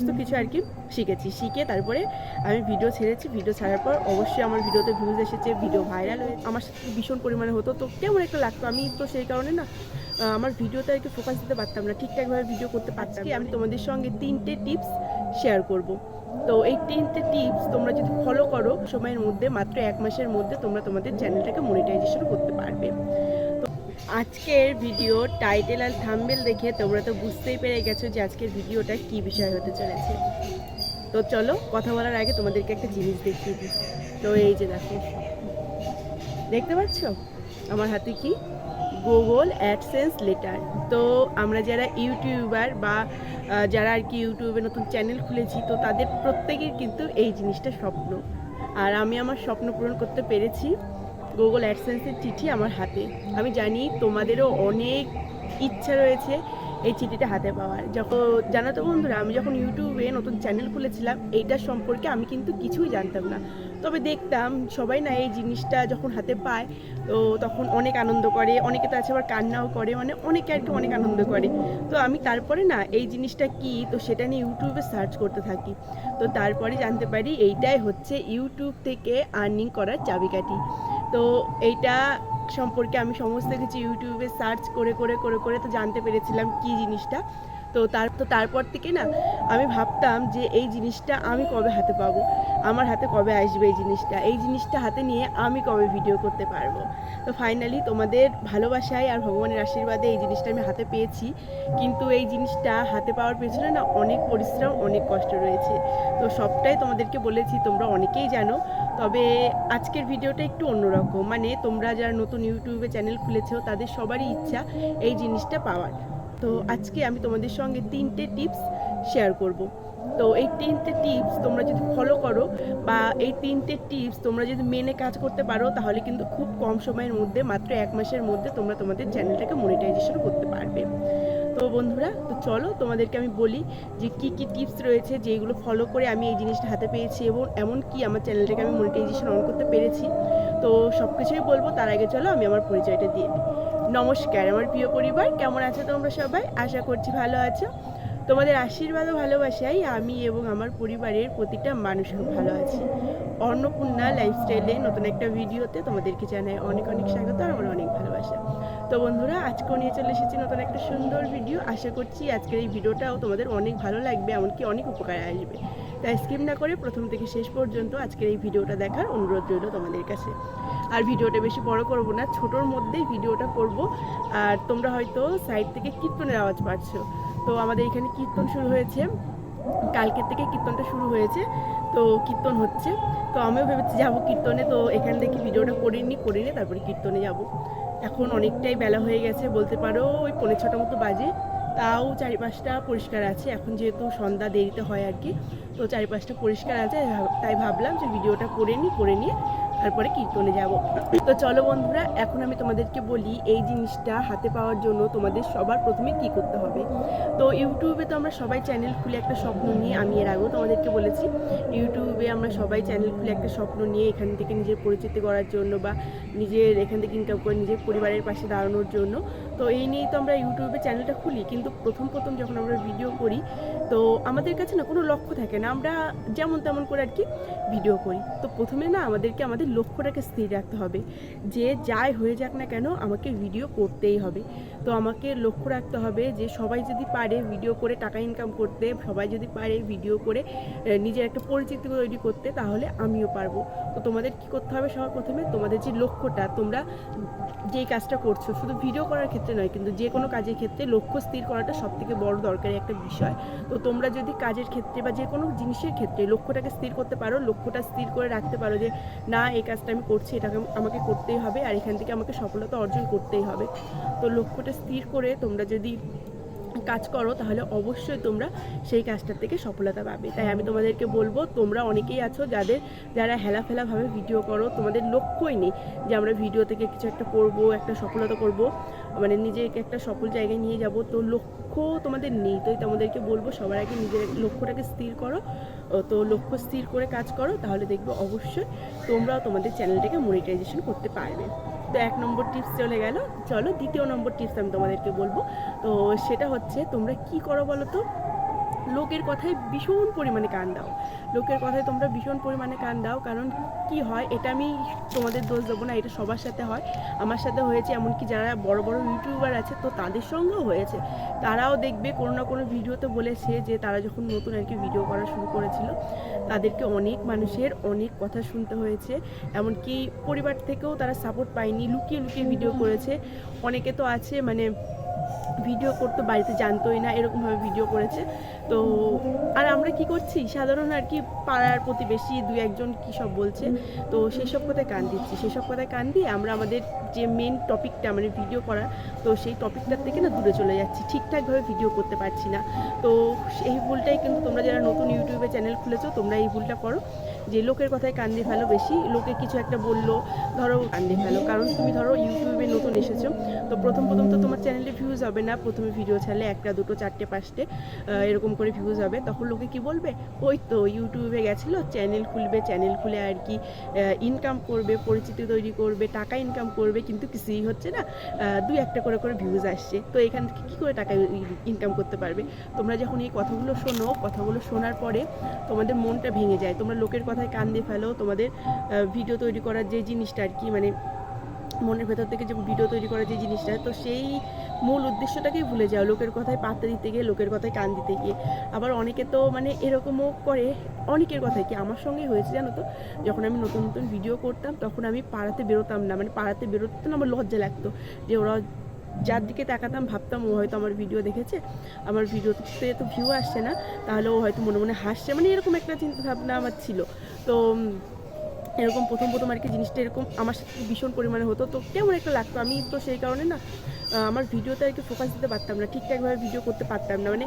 সমস্ত কিছু আর কি শিখেছি। শিখে তারপরে আমি ভিডিও ছেড়েছি। ভিডিও ছাড়ার পর অবশ্যই আমার ভিডিওতে ভিউজ এসেছে ভিডিও ভাইরাল হয়ে আমার সাথে ভীষণ পরিমাণে হতো। তো কেমন একটা লাগতো? আমি তো সেই কারণে না আমার ভিডিওতে আর কি ফোকাস দিতে পারতাম না। ঠিকঠাকভাবে ভিডিও করতে পারতাম আমি তোমাদের সঙ্গে তিনটে টিপস শেয়ার করব। তো এই তিনটে টিপস তোমরা যদি ফলো করো, সময়ের মধ্যে, মাত্র এক মাসের মধ্যে তোমরা তোমাদের চ্যানেলটাকে মনিটাইজেশন করতে পারবে। আজকের ভিডিও টাইটেল আর থাম্বেল দেখে তোমরা তো বুঝতেই পেরে গেছো যে আজকের ভিডিওটা কি বিষয় হতে চলেছে। তো চলো, কথা বলার আগে তোমাদেরকে একটা জিনিস দেখিয়ে দিই। তো এই যে দেখো, দেখতে পাচ্ছ? আমার হাতে কি? গুগল অ্যাডসেন্স লেটার তো আমরা যারা ইউটিউবার বা যারা আর কি ইউটিউবে নতুন চ্যানেল খুলেছি, তো তাদের প্রত্যেকের কিন্তু এই জিনিসটা স্বপ্ন। আর আমি আমার স্বপ্ন পূরণ করতে পেরেছি। গুগল অ্যাডসেন্সের চিঠি আমার হাতে। আমি জানি তোমাদেরও অনেক ইচ্ছা রয়েছে এই চিঠিটা হাতে পাওয়ার। যখন, জানো তো বন্ধুরা, আমি যখন ইউটিউবে নতুন চ্যানেল খুলেছিলাম এইটার সম্পর্কে আমি কিন্তু কিছুই জানতাম না। তবে দেখতাম সবাই না এই জিনিসটা যখন হাতে পায়, তো তখন অনেক আনন্দ করে, অনেকে তো আছে আবার কান্নাও করে মানে অনেকে আর কি অনেক আনন্দ করে। তো আমি তারপরে না, এই জিনিসটা কি, তো সেটা নিয়ে ইউটিউবে সার্চ করতে থাকি। তো তারপরে জানতে পারি, এইটাই হচ্ছে ইউটিউব থেকে আর্নিং করার চাবিকাঠি। তো এইটা সম্পর্কে আমি সমস্ত কিছু ইউটিউবে সার্চ করে করে করে করে তো জানতে পেরেছিলাম কি জিনিসটা। তো তার, তো তারপর থেকে না আমি ভাবতাম যে এই জিনিসটা আমি কবে হাতে পাবো? আমার হাতে কবে আসবে এই জিনিসটা? এই জিনিসটা হাতে নিয়ে আমি কবে ভিডিও করতে পারব? তো ফাইনালি তোমাদের ভালোবাসায় আর ভগবানের আশীর্বাদে এই জিনিসটা আমি হাতে পেয়েছি। কিন্তু এই জিনিসটা হাতে পাওয়ার পেছনে না অনেক পরিশ্রম, অনেক কষ্ট রয়েছে। তো সবটাই তোমাদেরকে বলেছি, তোমরা অনেকেই জানো। তবে আজকের ভিডিওটা একটু অন্যরকম। মানে তোমরা যারা নতুন ইউটিউবে চ্যানেল খুলেছো, তাদের সবারই ইচ্ছা এই জিনিসটা পাওয়ার। তো আজকে আমি তোমাদের সঙ্গে তিনটে টিপস শেয়ার করব। তো এই তিনটে টিপস তোমরা যদি ফলো করো বা এই তিনটে টিপস তোমরা যদি মেনে কাজ করতে পারো, তাহলে কিন্তু খুব কম সময়ের মধ্যে, মাত্র এক মাসের মধ্যে তোমরা তোমাদের চ্যানেলটাকে মনিটাইজেশন করতে পারবে। তো বন্ধুরা, তো চলো তোমাদেরকে আমি বলি যে কি কি টিপস রয়েছে যেগুলো ফলো করে আমি এই জিনিসটা হাতে পেয়েছি এবং এমন কি আমার চ্যানেলটাকে আমি মনিটাইজেশন অন করতে পেরেছি। তো সব কিছুই বলব, তার আগে চলো আমি আমার পরিচয়টা দিয়ে দিই। নমস্কার, আমার প্রিয় পরিবার, কেমন আছো তোমরা সবাই? আশা করছি ভালো আছো। তোমাদের আশীর্বাদ ও ভালোবাসাই আমি এবং আমার পরিবারের প্রতিটা মানুষ খুব ভালো আছি। অন্নপূর্ণা লাইফস্টাইলে নতুন একটা ভিডিওতে তোমাদেরকে জানাই অনেক অনেক স্বাগত আর আমার অনেক ভালোবাসা। তো বন্ধুরা, আজকেও নিয়ে চলে এসেছি নতুন একটা সুন্দর ভিডিও। আশা করছি আজকের এই ভিডিওটাও তোমাদের অনেক ভালো লাগবে, এমনকি অনেক উপকারে আসবে। তাই স্কিপ না করে প্রথম থেকে শেষ পর্যন্ত আজকের এই ভিডিওটা দেখার অনুরোধ রইল তোমাদের কাছে। আর ভিডিওটা বেশি বড় করব না, ছোটোর মধ্যেই ভিডিওটা করব। আর তোমরা হয়তো সাইড থেকে কীর্তনের আওয়াজ পাচ্ছ। তো আমাদের এখানে কীর্তন শুরু হয়েছে। কালকের থেকে কীর্তনটা শুরু হয়েছে। তো কীর্তন হচ্ছে। তো আমিও ভেবেছি যাব কীর্তনে। তো এখান থেকে ভিডিওটা করে নি করে নিয়ে তারপরে কীর্তনে যাব। এখন অনেকটাই বেলা হয়ে গেছে, বলতে পারো ওই পনেরো ছটা মতো বাজে। তাও চারিপাশটা পরিষ্কার আছে। এখন যেহেতু সন্ধ্যা দেরিতে হয় আর কি, তো চারিপাশটা পরিষ্কার আছে। তাই ভাবলাম যে ভিডিওটা করে নিই, করে নিয়ে তারপরে কীর্তনে যাব। তো চলো বন্ধুরা, এখন আমি তোমাদেরকে বলি এই জিনিসটা হাতে পাওয়ার জন্য তোমাদের সবার প্রথমে কি করতে হবে। তো ইউটিউবে তো আমরা সবাই চ্যানেল খুলে একটা স্বপ্ন নিয়ে, আমি এর আগেও তোমাদেরকে বলেছি, ইউটিউবে আমরা সবাই চ্যানেল খুলে একটা স্বপ্ন নিয়ে এখান থেকে নিজের পরিচিতি করার জন্য বা নিজের এখান থেকে ইনকাম করে নিজের পরিবারের পাশে দাঁড়ানোর জন্য তো এই নিয়েই তো আমরা ইউটিউবে চ্যানেলটা খুলি। কিন্তু প্রথম প্রথম যখন আমরা ভিডিও করি, তো আমাদের কাছে না কোনো লক্ষ্য থাকে না। আমরা যেমন তেমন করে আর কি ভিডিও করি। তো প্রথমে না আমাদেরকে আমাদের লক্ষ্যটাকে স্থির রাখতে হবে। যে যাই হয়ে যাক না কেন আমাকে ভিডিও করতেই হবে। তো আমাকে লক্ষ্য রাখতে হবে যে সবাই যদি পারে ভিডিও করে টাকা ইনকাম করতে, সবাই যদি পারে ভিডিও করে নিজের একটা পরিচিতি তৈরি করতে, তাহলে আমিও পারব। তো তোমাদের কি করতে হবে সবার প্রথমে? তোমাদের যে লক্ষ্যটা, তোমরা যেই কাজটা করছ, শুধু ভিডিও করার ক্ষেত্রে নয়, কিন্তু যে কোনো কাজের ক্ষেত্রে লক্ষ্য স্থির করাটা সব থেকে বড় দরকারি একটা বিষয়। তো তোমরা যদি কাজের ক্ষেত্রে বা যে কোনো জিনিসের ক্ষেত্রে লক্ষ্যটাকে স্থির করতে পারো, লক্ষ্যটা স্থির করে রাখতে পারো যে, না, এই কাজটা আমি করছি, এটাকে আমাকে করতেই হবে আর এখান থেকে আমাকে সফলতা অর্জন করতেই হবে। তো লক্ষ্যটা স্থির করে তোমরা যদি কাজ করো, তাহলে অবশ্যই তোমরা সেই কাজটার থেকে সফলতা পাবে। তাই আমি তোমাদেরকে বলব, তোমরা অনেকেই আছো যাদের, যারা হেলাফেলাভাবে ভিডিও করো, তোমাদের লক্ষ্যই নেই যে আমরা ভিডিও থেকে কিছু একটা করব, একটা সফলতা করব। মানে নিজেকে একটা সফল জায়গায় নিয়ে যাব। তো লক্ষ্য তোমাদের নেই। তো তোমাদেরকে বলব, সবার আগে নিজের লক্ষ্যটাকে স্থির করো। তো লক্ষ্য স্থির করে কাজ করো, তাহলে দেখবে অবশ্যই তোমরাও তোমাদের চ্যানেলটাকে মনিটাইজেশন করতে পারবে। তো এক নম্বর টিপস চলে গেল। চলো দ্বিতীয় নম্বর টিপস আমি তোমাদেরকে বলব। তো সেটা হচ্ছে, তোমরা কি করো বলো তো? লোকের কথায় ভীষণ পরিমাণে কান দাও। লোকের কথায় তোমরা ভীষণ পরিমাণে কান দাও, কারণ কি হয়, এটা আমি তোমাদের দোষ দেবো না, এটা সবার সাথে হয়। আমার সাথে হয়েছে এমনকি যারা বড় বড় ইউটিউবার আছে, তো তাদের সঙ্গেও হয়েছে। তারাও দেখবে, কোনো না কোনো ভিডিওতে বলেছে যে, তারা যখন নতুন আর কি ভিডিও করা শুরু করেছিল, তাদেরকে অনেক মানুষের অনেক কথা শুনতে হয়েছে। এমনকি পরিবার থেকেও তারা সাপোর্ট পায়নি, লুকিয়ে লুকিয়ে ভিডিও করেছে। অনেকে তো আছে মানে ভিডিও করতো, বাড়িতে জানতোই না, এরকমভাবে ভিডিও করেছে। তো আর আমরা কি করছি? সাধারণ আর কি পাড়ার প্রতিবেশী দু একজন কী সব বলছে? তো সেই সব কথায় কান দিচ্ছি। সেই সব কথায় কান দিয়ে আমরা আমাদের যে মেন টপিকটা মানে ভিডিও করার তো সেই টপিকটার থেকে না দূরে চলে যাচ্ছি। ঠিকঠাকভাবে ভিডিও করতে পারছি না। তো এই ভুলটাই কিন্তু তোমরা যারা নতুন ইউটিউবে চ্যানেল খুলেছো, তোমরা এই ভুলটা করো। যে লোকের কথায় কান দিয়ে ফেলো বেশি লোকে কিছু একটা বলল, ধরো কান দিয়ে ফেলো। কারণ তুমি ধরো ইউটিউবে নতুন এসেছ, তো প্রথম প্রথম তো তোমার চ্যানেলে ভিউজ হবে না। প্রথমে ভিডিও ছাড়লে একটা, দুটো, চারটে, পাঁচটে এরকম করে ভিউজ হবে। তখন লোকে কি বলবে? ওই তো ইউটিউবে গেছিল চ্যানেল খুলবে চ্যানেল খুলে আর কি ইনকাম করবে, পরিচিতি তৈরি করবে, টাকা ইনকাম করবে, কিন্তু কিছুই হচ্ছে না। দুই একটা করে করে ভিউজ আসছে। তো এখান থেকে কী করে টাকা ইনকাম করতে পারবে? তোমরা যখন এই কথাগুলো শোনো, কথাগুলো শোনার পরে তোমাদের মনটা ভেঙে যায়। তোমরা লোকের কথায় কান দিয়ে ফেলো, তোমাদের ভিডিও তৈরি করার যে জিনিসটা আর কি মানে মনের ভেতর থেকে যে ভিডিও তৈরি করার যে জিনিসটা, তো সেই মূল উদ্দেশ্যটাকেই ভুলে যাও। লোকের কথায় পাত্তা দিতে গিয়ে, লোকের কথায় কান দিতে গিয়ে। আবার অনেকে তো মানে এরকমও করে, অনেকের কথায় কি? আমার সঙ্গেই হয়েছে, জানো তো? যখন আমি নতুন নতুন ভিডিও করতাম, তখন আমি পাড়াতে বেরোতাম না। মানে পাড়াতে বেরোতে না আমার লজ্জা লাগতো। যে ওরা যার দিকে তাকাতাম, ভাবতাম ও হয়তো আমার ভিডিও দেখেছে। আমার ভিডিওতে তো ভিউ আসছে না। তাহলে ও হয়তো মনে মনে হাসছে। মানে এরকম একটা চিন্তা ভাবনা আমার ছিল। তো, এরকম প্রথম প্রথম আর কি জিনিসটা এরকম আমার সাথে ভীষণ পরিমাণে হতো। তো কেমন একটা লাগতো? আমি তো সেই কারণে না আমার ভিডিওতে আর কি ফোকাস দিতে পারতাম না ঠিকঠাকভাবে ভিডিও করতে পারতাম না। মানে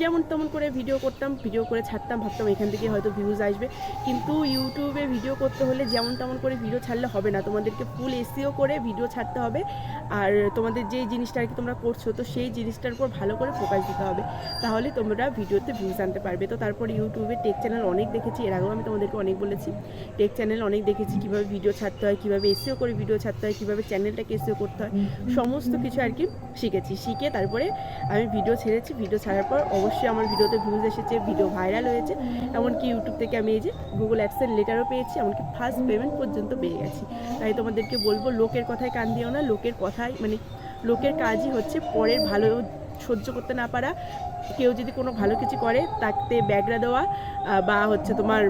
যেমন তেমন করে ভিডিও করতাম ভিডিও করে ছাড়তাম, ভাবতাম এখান থেকে হয়তো ভিউজ আসবে। কিন্তু ইউটিউবে ভিডিও করতে হলে যেমন তেমন করে ভিডিও ছাড়লে হবে না। তোমাদেরকে ফুল এসিও করে ভিডিও ছাড়তে হবে। আর তোমাদের যে জিনিসটা আর কি তোমরা করছ, তো সেই জিনিসটার উপর ভালো করে ফোকাস দিতে হবে। তাহলে তোমরা ভিডিওতে ভিউজ আনতে পারবে। তো তারপর ইউটিউবে টেক চ্যানেল অনেক দেখেছি। এর আগেও আমি তোমাদেরকে অনেক বলেছি। টেক চ্যানেল অনেক দেখেছি। কীভাবে ভিডিও ছাড়তে হয়, কীভাবে এসিও করে ভিডিও ছাড়তে হয়, কীভাবে চ্যানেলটাকে এসিও করতে হয়। সমস্ত কিছু আর কি শিখেছি। শিখে তারপরে আমি ভিডিও ছেড়েছি। ভিডিও ছাড়ার পর অবশ্যই আমার ভিডিওতে ভিউজ এসেছে ভিডিও ভাইরাল হয়েছে। এমনকি ইউটিউব থেকে আমি এই যে গুগল অ্যাপসের লেটারও পেয়েছি, এমনকি ফার্স্ট পেমেন্ট পর্যন্ত পেয়ে গেছি। তাই তোমাদেরকে বলব, লোকের কথায় কান দিও না। লোকের কথাই মানে লোকের কাজই হচ্ছে পরের ভালো সহ্য করতে না পারা। কেউ যদি কোনো ভালো কিছু করে তাকে ব্যাগরা দেওয়া বা হচ্ছে তোমার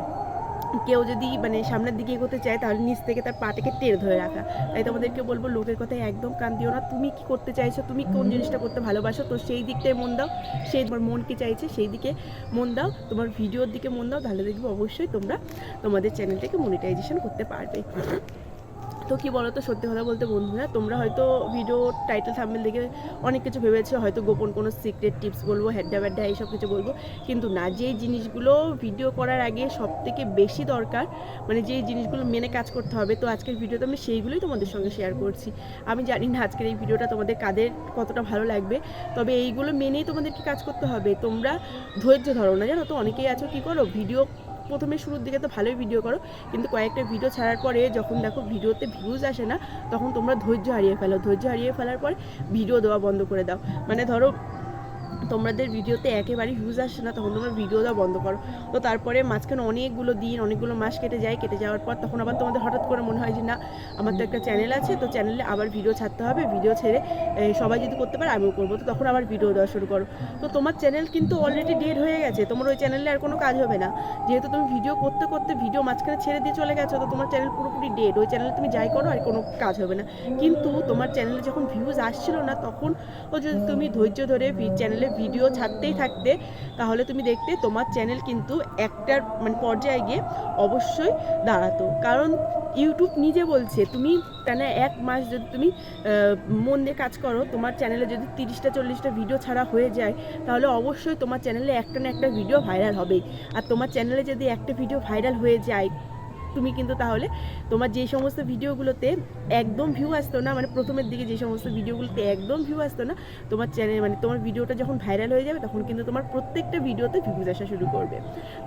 কেউ যদি মানে সামনের দিকে এগোতে চায়, তাহলে নিচ থেকে তার পাটাকে টেনে ধরে রাখা। তাই তোমাদেরকে বলব, লোকের কথায় একদম কান দিও না। তুমি কি করতে চাইছো? তুমি কোন জিনিসটা করতে ভালোবাসো? তো সেই দিকটায় মন দাও। সেই তোমার মন কি চাইছে, সেই দিকে মন দাও। তোমার ভিডিওর দিকে মন দাও। তাহলে দেখবে অবশ্যই তোমরা তোমাদের চ্যানেলটাকে মনিটাইজেশন করতে পারবে। তো কি বলো তো সত্যি কথা বলতে বন্ধুরা, তোমরা হয়তো ভিডিও টাইটেল থাম্বেল দেখে অনেক কিছু ভেবেছো, হয়তো গোপন কোনো সিক্রেট টিপস বলব হ্যাড্ডা ব্যাড্ডা এইসব কিছু বলব, কিন্তু না, যেই জিনিসগুলো ভিডিও করার আগে সব থেকে বেশি দরকার মানে যেই জিনিসগুলো মেনে কাজ করতে হবে, তো আজকের ভিডিওতে আমি সেইগুলোই তোমাদের সঙ্গে শেয়ার করছি। আমি জানি না আজকের এই ভিডিওটা তোমাদের কাদের কতটা ভালো লাগবে, তবে এইগুলো মেনেই তোমাদেরকে কাজ করতে হবে। তোমরা ধৈর্য ধরো না, জানো তো, অনেকেই আছো কী করো ভিডিও প্রথমে শুরুর দিকে তো ভালোই ভিডিও করো, কিন্তু কয়েকটা ভিডিও ছাড়ার পরে যখন দেখো ভিডিওতে ভিউজ আসে না, তখন তোমরা ধৈর্য হারিয়ে ফেলো। ধৈর্য হারিয়ে ফেলার পর ভিডিও দেওয়া বন্ধ করে দাও। মানে ধরো তোমাদের ভিডিওতে একেবারেই ভিউজ আসছে না, তখন তোমরা ভিডিও দেওয়া বন্ধ করো। তো তারপরে মাঝখানে অনেকগুলো দিন, অনেকগুলো মাস কেটে যায়, কেটে যাওয়ার পর তখন আবার তোমাদের হঠাৎ করে মনে হয় যে, না, আমার তো একটা চ্যানেল আছে, তো চ্যানেলে আবার ভিডিও ছাড়তে হবে ভিডিও ছেড়ে সবাই যদি করতে পারে, আমিও করব। তো তখন আবার ভিডিও দেওয়া শুরু করো। তো তোমার চ্যানেল কিন্তু অলরেডি ডেড হয়ে গেছে, তোমার ওই চ্যানেলে আর কোনো কাজ হবে না। যেহেতু তুমি ভিডিও করতে করতে ভিডিও মাঝখানে ছেড়ে দিয়ে চলে গেছো, তো তোমার চ্যানেল পুরোপুরি ডেড ওই চ্যানেলে তুমি যাই করো, আর কোনো কাজ হবে না। কিন্তু তোমার চ্যানেলে যখন ভিউজ আসছিল না, তখন ও যদি তুমি ধৈর্য ধরে চ্যানেলে ভিডিও ছাড়তেই থাকতে, তাহলে তুমি দেখতে তোমার চ্যানেল কিন্তু একটার মানে পর্যায়ে গিয়ে অবশ্যই দাঁড়াতো। কারণ ইউটিউব নিজে বলছে, তুমি টানা এক মাস যদি তুমি মন দিয়ে কাজ করো, তোমার চ্যানেলে যদি তিরিশটা, চল্লিশটা ভিডিও ছাড়া হয়ে যায়, তাহলে অবশ্যই তোমার চ্যানেলে একটা না একটা ভিডিও ভাইরাল হবেই। আর তোমার চ্যানেলে যদি একটা ভিডিও ভাইরাল হয়ে যায় তুমি কিন্তু তাহলে তোমার যে সমস্ত ভিডিওগুলোতে একদম ভিউ আসতো না মানে প্রথমের দিকে যে সমস্ত ভিডিওগুলোতে একদম ভিউ আসতো না, তোমার চ্যানেল মানে তোমার ভিডিওটা যখন ভাইরাল হয়ে যাবে তখন কিন্তু তোমার প্রত্যেকটা ভিডিওতে ভিউজ আসা শুরু করবে।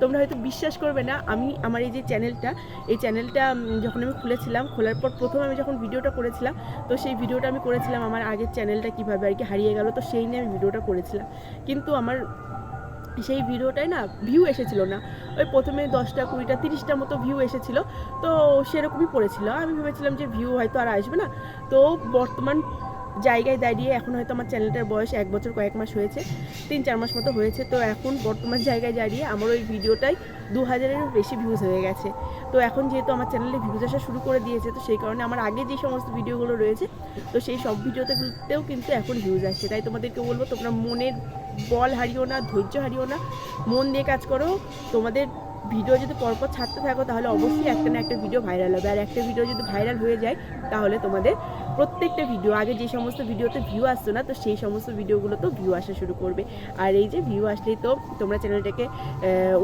তোমরা হয়তো বিশ্বাস করবে না, আমি আমার এই যে চ্যানেলটা এই চ্যানেলটা যখন আমি খুলেছিলাম, খোলার পর প্রথম আমি যখন ভিডিওটা করেছিলাম, তো সেই ভিডিওটা আমি করেছিলাম আমার আগের চ্যানেলটা কীভাবে আর কি হারিয়ে গেল, তো সেই নিয়ে আমি ভিডিওটা করেছিলাম। কিন্তু আমার সেই ভিডিওটাই না ভিউ এসেছিল না। ওই প্রথমে দশটা, কুড়িটা, তিরিশটা মতো ভিউ এসেছিল। তো সেরকমই পড়েছিল। আমি ভেবেছিলাম যে ভিউ হয়তো আর আসবে না। তো বর্তমান জায়গায় দাঁড়িয়ে এখন হয়তো আমার চ্যানেলটার বয়স এক বছর কয়েক মাস হয়েছে, তিন চার মাস মতো হয়েছে, তো এখন বর্তমান জায়গায় দাঁড়িয়ে আমার ওই ভিডিওটাই দু হাজারেরও বেশি ভিউজ হয়ে গেছে। তো এখন যেহেতু আমার চ্যানেলে ভিউজ আসা শুরু করে দিয়েছে, তো সেই কারণে আমার আগে যে সমস্ত ভিডিওগুলো রয়েছে, তো সেই সব ভিডিওতেও কিন্তু এখন ভিউজ আসছে। তাই তোমাদেরকে বলব, তোমরা মনের বল হারিও না, ধৈর্য হারিও না, মন দিয়ে কাজ করো। তোমাদের ভিডিও যদি পরপর ছাড়তে থাকো, তাহলে অবশ্যই একটা না একটা ভিডিও ভাইরাল হবে। আর একটা ভিডিও যদি ভাইরাল হয়ে যায়, তাহলে তোমাদের প্রত্যেকটা ভিডিও আগে যে সমস্ত ভিডিওতে ভিউ আসতো না, তো সেই সমস্ত ভিডিওগুলো তো ভিউ আসা শুরু করবে। আর এই যে ভিউ আসলেই তো তোমরা চ্যানেলটাকে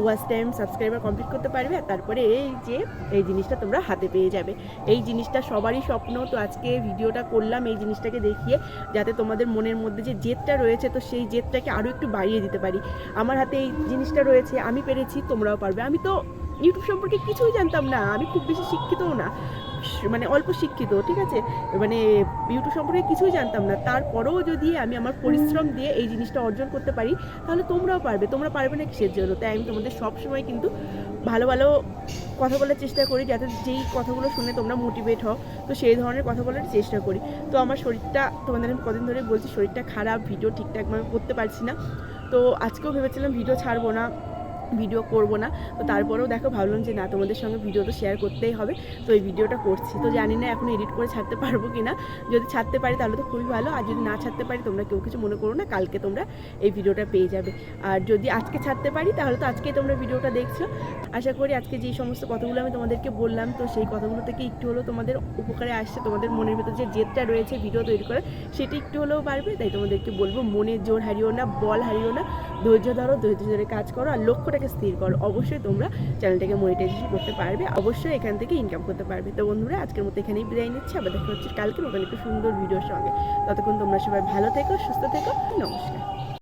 ওয়াচ টাইম সাবস্ক্রাইবার কমপ্লিট করতে পারবে, আর তারপরে এই যে, এই জিনিসটা তোমরা হাতে পেয়ে যাবে। এই জিনিসটা সবারই স্বপ্ন, তো আজকে ভিডিওটা করলাম, এই জিনিসটাকে দেখিয়ে যাতে তোমাদের মনের মধ্যে যে জেদটা রয়েছে, তো সেই জেদটাকে আরও একটু বাড়িয়ে দিতে পারি। আমার হাতে এই জিনিসটা রয়েছে, আমি পেরেছি, তোমরাও পারবে। আমি তো ইউটিউব সম্পর্কে কিছুই জানতাম না, আমি খুব বেশি শিক্ষিতও না। মানে অল্প শিক্ষিত ঠিক আছে? মানে ইউটিউব সম্পর্কে কিছুই জানতাম না। তারপরেও যদি আমি আমার পরিশ্রম দিয়ে এই জিনিসটা অর্জন করতে পারি তাহলে তোমরাও পারবে। তোমরা পারবে না কিসের জন্য? তাই আমি তোমাদের সব সময় কিন্তু ভালো ভালো কথা বলার চেষ্টা করি যাতে যেই কথাগুলো শুনে তোমরা মোটিভেট হও। তো সেই ধরনের কথা বলার চেষ্টা করি। তো আমার শরীরটা তোমাদের আমি কদিন ধরে বলছি শরীরটা খারাপ ভিডিও ঠিকঠাকভাবে করতে পারছি না। তো আজকেও ভেবেছিলাম ভিডিও ছাড়বো না। ভিডিও করব না। তো তারপরেও দেখো ভাবলাম যে না, তোমাদের সঙ্গে ভিডিও তো শেয়ার করতেই হবে। তো এই ভিডিওটা করছি। তো জানি না এখন এডিট করে ছাড়তে পারব কি না যদি ছাড়তে পারি তাহলে তো খুবই ভালো। আর যদি না ছাড়তে পারি, তোমরা কেউ কিছু মনে করো না, কালকে তোমরা এই ভিডিওটা পেয়ে যাবে। আর যদি আজকে ছাড়তে পারি, তাহলে তো আজকেই তোমরা ভিডিওটা দেখছ। আশা করি আজকে যেই সমস্ত কথাগুলো আমি তোমাদেরকে বললাম, তো সেই কথাগুলো থেকে একটু হলেও তোমাদের উপকারে আসছে। তোমাদের মনের ভিতর যে জেদটা রয়েছে ভিডিও তৈরি করার, সেটা একটু হলেও পারবে তাই তোমাদেরকে বলব, মনের জোর হারিও না, বল হারিও না। ধৈর্য ধরো, ধৈর্য ধরে কাজ করো। আর লক্ষ্যটাকে স্থির করো। অবশ্যই তোমরা চ্যানেলটাকে মনিটাইজেশন করতে পারবে, অবশ্যই এখান থেকে ইনকাম করতে পারবে। তো বন্ধুরা, আজকের মতো এখানেই বিদায় নিচ্ছি। আবার দেখা হচ্ছে কালকে নতুন একটু সুন্দর ভিডিওর সঙ্গে। ততক্ষণ তোমরা সবাই ভালো থেকো, সুস্থ থেকো, নমস্কার।